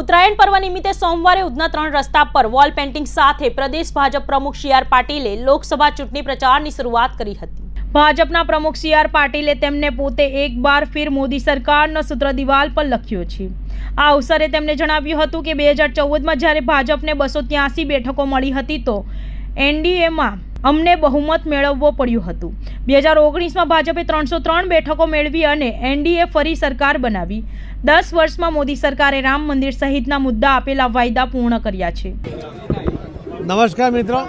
ઉત્તરાયણ પર્વ નિમિત્તે સોમવારે ઉધના ત્રણ રસ્તા પર વોલ પેઇન્ટિંગ સાથે પ્રદેશ ભાજપ પ્રમુખ સી આર પાટીલે લોકસભા ચૂંટણી પ્રચારની શરૂઆત કરી હતી. ભાજપના પ્રમુખ સી આર પાટીલે તેમને પોતે એક બાર ફિર મોદી સરકારનો સૂત્ર દિવાલ પર લખ્યો છે. આ અવસરે તેમણે જણાવ્યું હતું કે બે હજાર ચૌદમાં જ્યારે ભાજપને બસો ત્યાસી બેઠકો મળી હતી તો એનડીએમાં અમને બહુમત મેળવવો પડ્યું હતું. બે હજાર ઓગણીસમાં ભાજપે ત્રણસો ત્રણ બેઠકો મેળવી અને એનડીએ ફરી સરકાર બનાવી. દસ વર્ષમાં મોદી સરકારે રામ મંદિર સહિતના મુદ્દા આપેલા વાયદા પૂર્ણ કર્યા છે. નમસ્કાર મિત્રો.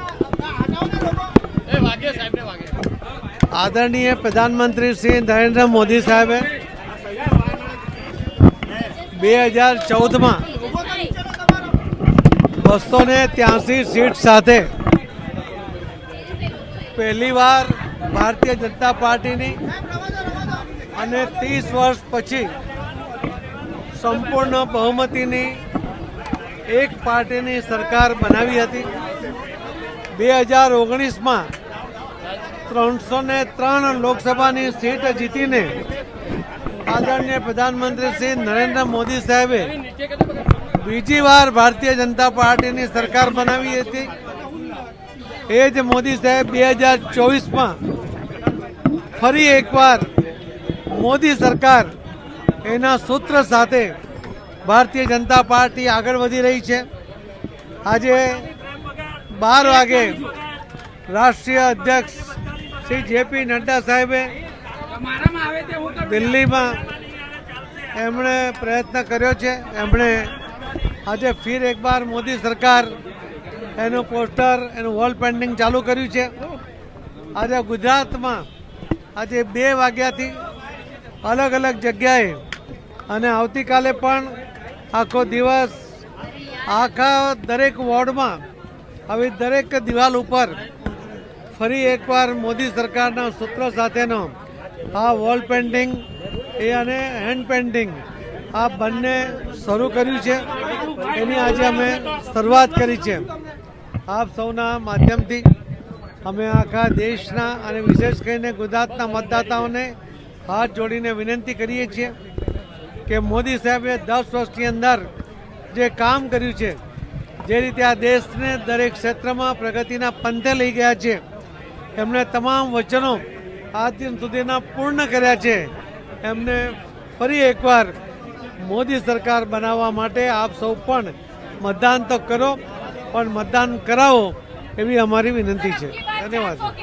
આદરણીય પ્રધાનમંત્રી શ્રી નરેન્દ્ર મોદી સાહેબે બે હજાર ચૌદમાં બસો ને ત્યાસી સીટ સાથે પહેલીવાર ભારતીય જનતા પાર્ટીની અને ત્રીસ વર્ષ પછી સંપૂર્ણ બહુમતીની એક પાર્ટીની સરકાર બનાવી હતી. બે હજાર ઓગણીસમાં ત્રણસો ને ત્રણ લોકસભાની સીટ જીતીને આદરણીય પ્રધાનમંત્રી શ્રી નરેન્દ્ર મોદી સાહેબે બીજી વાર ભારતીય જનતા પાર્ટીની સરકાર બનાવી હતી. એ જ મોદી સાહેબ બે હજાર ચોવીસમાં ફરી એકવાર મોદી સરકાર એના સૂત્ર સાથે ભારતીય જનતા પાર્ટી આગળ વધી રહી છે. આજે બાર વાગે રાષ્ટ્રીય અધ્યક્ષ શ્રી જેપી નડ્ડા સાહેબે દિલ્હીમાં એમણે પ્રયત્ન કર્યો છે. એમણે આજે ફિર એકવાર મોદી સરકાર એનું પોસ્ટર, એનું વોલ પેન્ટિંગ ચાલુ કર્યું છે. આજે ગુજરાતમાં આજે બે વાગ્યાથી અલગ અલગ જગ્યાએ અને આવતીકાલે પણ આખો દિવસ આખા દરેક વોર્ડમાં આવી દરેક દિવાલ ઉપર ફરી એકવાર મોદી સરકારના સૂત્રો સાથેનો આ વોલ પેન્ટિંગ એ અને હેન્ડ પેન્ટિંગ આ બંને શરૂ કર્યું છે. એની આજે અમે શરૂઆત કરી છે. આપ સૌના માધ્યમથી અમે આખા દેશના અને વિશેષ કરીને ગુજરાતના મતદાતાઓને હાથ જોડીને વિનંતી કરીએ છીએ કે મોદી સાહેબે દસ વર્ષની અંદર જે કામ કર્યું છે, જે રીતે આ દેશને દરેક ક્ષેત્રમાં પ્રગતિના પંથે લઈ ગયા છે એમણે તમામ વચનો આજ દિન સુધીના પૂર્ણ કર્યા છે, એમને ફરી એકવાર મોદી સરકાર બનાવવા માટે આપ સૌ પણ મતદાન તો કરો પણ મતદાન કરાવો એવી અમારી વિનંતી છે. ધન્યવાદ.